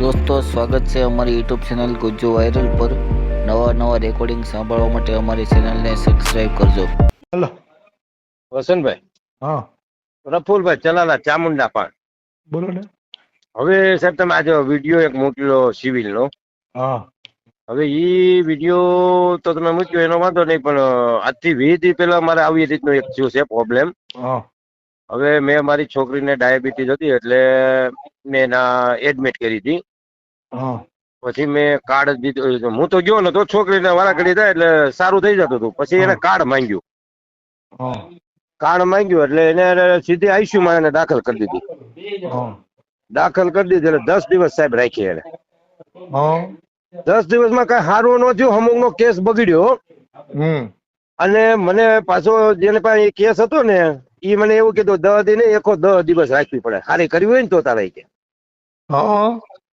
દોસ્તો સ્વાગત છે અમારી યુટ્યુબ ચેનલ ગુજ્જુ વાયરલ પર. નવા નવા રેકોર્ડિંગ સાંભળવા માટે અમારી ચેનલને સબસ્ક્રાઇબ કરજો. હલો. વસંતભાઈ. હા. પ્રફુલભાઈ ચલાલા ચામુંડા પાન બોલો ને. હવે સાહેબ તમે આજે વીડિયો એક મોકલ્યો સિવિલ નો હા. હવે એ વીડિયો તો તમે મૂક્યો એનો વાંધો નહીં પણ આજથી વીસ દી પહેલા મારે આવી રીતનો એક થયો છે પ્રોબ્લેમ હવે મેં મારી છોકરીને ડાયાબિટીસ હતી એટલે મેં એના એડમિટ કરી હતી. હા. પછી મેં કાર્ડ દીધું હું તો ગયો ને તો છોકરીને વારાઘડી થાય એટલે સારું થઈ જતું હતું. પછી એને કાર્ડ માંગ્યું. કાર્ડ માંગ્યું એટલે એને સીધી આઈસીયુમાં એને દાખલ કરી દીધી. દાખલ કરી દીધી એટલે દસ દિવસ સાહેબ રાખી એને. દસ દિવસમાં કઈ સારું ન થયું અમુક નો કેસ બગડ્યો. અને મને પાછો જેને પાસે એ કેસ હતો ને એ મને એવું કીધું દસ દિને એકો દસ દિવસ રાખવી પડે. સારી કરવી હોય ને તો તારે કે હા.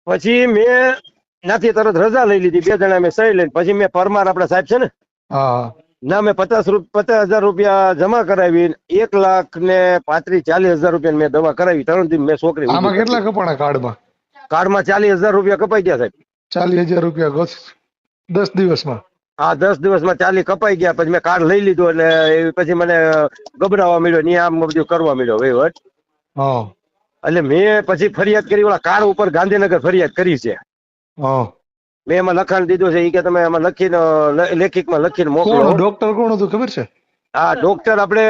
પછી મેં નાથી તરત રજા લઈ લીધી. બે જણા મેં સહી લઈને. પછી મેં પરમાર આપણા સાહેબ છે ને ના મેં પચાસ પચાસ હજાર રૂપિયા જમા કરાવી એક લાખ ને પાંત્રીસ ચાલીસ હજાર રૂપિયા મેં દવા કરાવી. ત્રણ દિન મેં છોકરી આમાં કેટલા કપાણા કાર્ડમાં? કાર્ડમાં ચાલીસ હજાર રૂપિયા કપાઈ ગયા સાહેબ. ચાલીસ હજાર રૂપિયા દસ દિવસમાં? હા દસ દિવસમાં ચાલી કપાઈ ગયા. પછી મેં કાર્ડ લઈ લીધું એટલે પછી મને ગભરાવા મળ્યો. ને આમ બધું કરવા મળ્યો વહીવટ. હા. એટલે મેં પછી ફરિયાદ કરી ઓલા કાર ઉપર ગાંધીનગર ફરિયાદ કરી છે. મેં એમાં લખાણ દીધું છે એ કે તમે એમાં લખીને લેખિક લેખિતમાં લખીને મોકલો. ડોક્ટર કોણ હતું ખબર છે? હા ડોક્ટર આપણે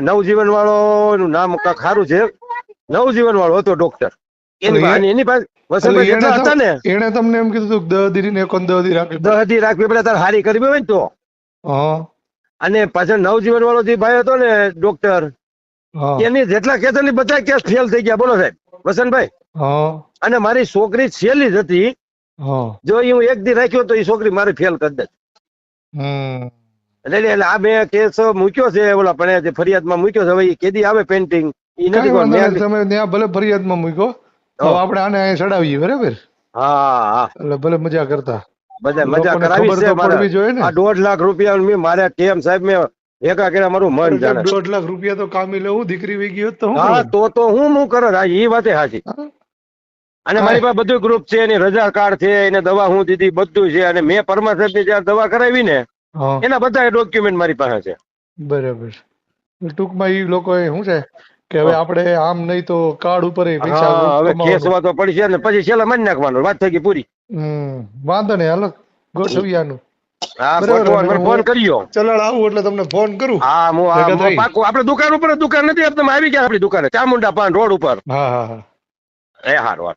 નવજીવન વાળો નું નામ ખારું સારું છે. નવજીવન વાળો હતો ડોક્ટર. એની પાસે- એની પાસે એટલે વસંતભાઈ જેટલા હતા ને. એને તમને એમ કીધું હતું કે ને દી દહદી રાખવી પડે. તારે હારી કરવી હોય ને તો. અને પાછળ નવજીવન વાળો જે ભાઈ હતો ને ડોક્ટર એની જેટલા કેસની બધા કેસ ફેલ થઈ ગયા. બોલો સાહેબ. વસંતભાઈ. અને મારી છોકરી છેલ્લી જ હતી. જો હું એક દી રાખ્યો તો એ છોકરી મારી ફેલ કરી દે. એટલે એટલે આ બે કેસ મૂક્યો છે ઓલા પણ જે ફરિયાદમાં મૂક્યો છે. હવે એ કેદી આવે પેન્ટિંગ એ નથી તમે ત્યાં ભલે ફરિયાદમાં મૂક્યો તો. આપણે આને અહીંયા ચડાવીએ બરાબર? હા હા. એટલે ભલે મજા કરતા. બધા મજા કરાવી છે મારે. આ દોઢ લાખ રૂપિયા મેં મારે કેમ સાહેબ મેં એકા મારું મન જાણે. દોઢ લાખ રૂપિયા તો કામી લેવું દીકરી વહી ગયો તો હા તો તો હું હું કરે? હા એ વાતે સાચી અને મારી પાસે બધું ગ્રુપ છે એની રજા કાર્ડ છે એને દવા હું દીધી બધું છે અને મેં પરમા સાહેબની જયારે દવા કરાવી ને એના બધા ડોક્યુમેન્ટ મારી પાસે છે. બરાબર. ટૂંકમાં એ લોકો શું છે કે હવે આપણે આમ નહીં તો કાર્ડ ઉપર હવે કેસ ખેસવા તો પડશે ને પછી છેલ્લા મારી નાખવાનું વાત થઈ ગઈ પૂરી. વાંધો નહીં હાલો ગોઠવવાનું. મને હું- ફોન કર્યો. ચલાડ આવું એટલે તમને ફોન કરું. હા હું પાકું. આપણે દુકાન ઉપર દુકાન નથી તમે આવી ગયા આપણી દુકાને. ચામુંડા પાન રોડ ઉપર. હા હા હા. એ હારું.